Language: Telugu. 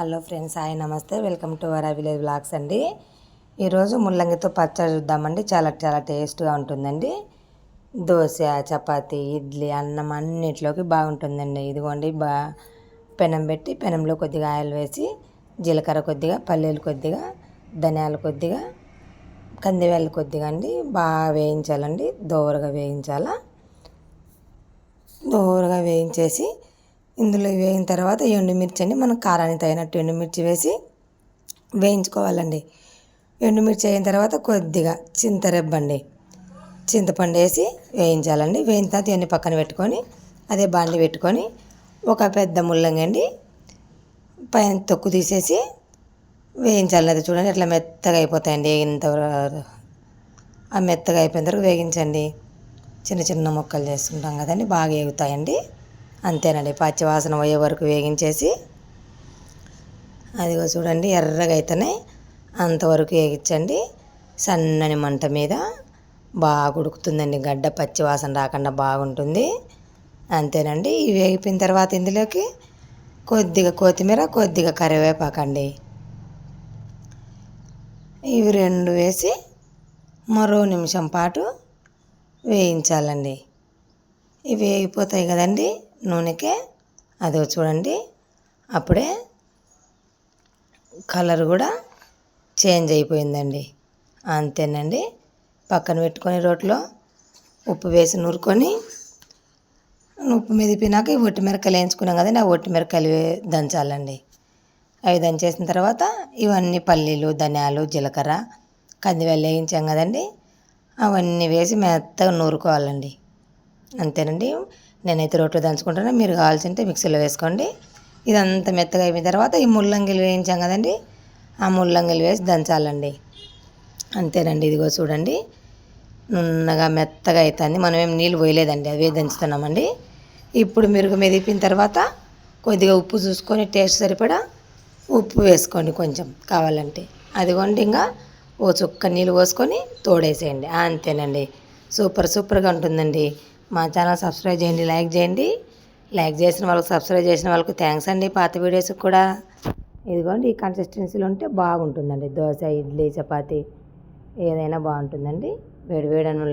హలో ఫ్రెండ్స్ హాయ్ నమస్తే. Welcome to our village blogs అండి. ఈరోజు ముల్లంగితో పచ్చడి చూద్దామండి. చాలా చాలా టేస్ట్గా ఉంటుందండి. దోశ చపాతి ఇడ్లీ అన్నం అన్నిట్లోకి బాగుంటుందండి. ఇదిగోండి బా పెనం పెట్టి పెనంలో కొద్దిగా ఆయిల్ వేసి జీలకర్ర కొద్దిగా పల్లీలు కొద్దిగా ధనియాలు కొద్దిగా కందివేలు కొద్దిగా అండి. బాగా వేయించాలండి. దోరగా వేయించాలా? దోరగా వేయించేసి ఇందులో వేయిన తర్వాత ఎండుమిర్చి అండి మనం కారానికి తగినట్టు ఎండుమిర్చి వేసి వేయించుకోవాలండి. ఎండుమిర్చి అయిన తర్వాత కొద్దిగా చింతరెబ్బండి చింతపండు వేసి వేయించాలండి. వేయిన తర్వాత ఇవన్నీ పక్కన పెట్టుకొని అదే బాండి పెట్టుకొని ఒక పెద్ద ముల్లంగి అండి పైన తొక్కు తీసేసి వేయించాలి అది చూడండి అట్లా మెత్తగా అయిపోతాయండి. ఇంత ఆ మెత్తగా అయిపోయిన తర్వాత వేగించండి. చిన్న చిన్న ముక్కలు చేసుకుంటాం కదండి బాగా వేగుతాయండి అంతేనండి పచ్చి వాసన పోయే వరకు వేగించేసి అదిగో చూడండి ఎర్రగా అయితేనే అంతవరకు వేగించండి. సన్నని మంట మీద బాగా ఉడుకుతుందండి గడ్డ పచ్చి వాసన రాకుండా బాగుంటుంది. అంతేనండి ఇవి వేగిపోయిన తర్వాత ఇందులోకి కొద్దిగా కొత్తిమీర కొద్దిగా కరివేపాకండి. ఇవి రెండు వేసి మరో నిమిషం పాటు వేయించాలండి. ఇవి వేగిపోతాయి కదండి నూనెకి అదో చూడండి. అప్పుడే కలర్ కూడా చేంజ్ అయిపోయిందండి. అంతేనండి. పక్కన పెట్టుకొని రోట్లో ఉప్పు వేసి నూరుకొని ఉప్పు మెదిపినాక ఈ ఒట్టి మిరకాయలు వేయించుకున్నాం కదండి ఆ ఒట్టి మిరకాయలు దంచాలండి. అవి దంచేసిన తర్వాత ఇవన్నీ పల్లీలు ధనియాలు జీలకర్ర కందివెల్లి వేయించాం కదండి. అవన్నీ వేసి మెత్తగా నూరుకోవాలండి. అంతేనండి. నేనైతే రోట్లో దంచుకుంటాను. మీరు కావాల్సింటే మిక్సీలో వేసుకోండి. ఇదంతా మెత్తగా అయిపోయిన తర్వాత ఈ ముల్లంగిలు వేయించాం కదండి. ఆ ముల్లంగిలు వేసి దంచాలండి. అంతేనండి ఇదిగో చూడండి. నున్నగా మెత్తగా అవుతుంది మనం ఏం నీళ్ళు పోయలేదండి అవే దంచుతున్నామండి. ఇప్పుడు మెరుగు మెదిపిన తర్వాత కొద్దిగా ఉప్పు చూసుకొని టేస్ట్ సరిపడా ఉప్పు వేసుకోండి కొంచెం కావాలంటే. అదిగోండి ఇంకా ఓ చుక్క నీళ్ళు పోసుకొని తోడేసేయండి. అంతేనండి. సూపర్ సూపర్గా ఉంటుందండి. మా ఛానల్ సబ్స్క్రైబ్ చేయండి లైక్ చేయండి. లైక్ చేసిన వాళ్ళకి సబ్స్క్రైబ్ చేసిన వాళ్ళకి థ్యాంక్స్ అండి పాత వీడియోస్కి కూడా. ఇదిగోండి ఈ కన్సిస్టెన్సీలో ఉంటే బాగుంటుందండి. దోశ ఇడ్లీ చపాతి ఏదైనా బాగుంటుందండి. వేడి వేడి అన్నంలో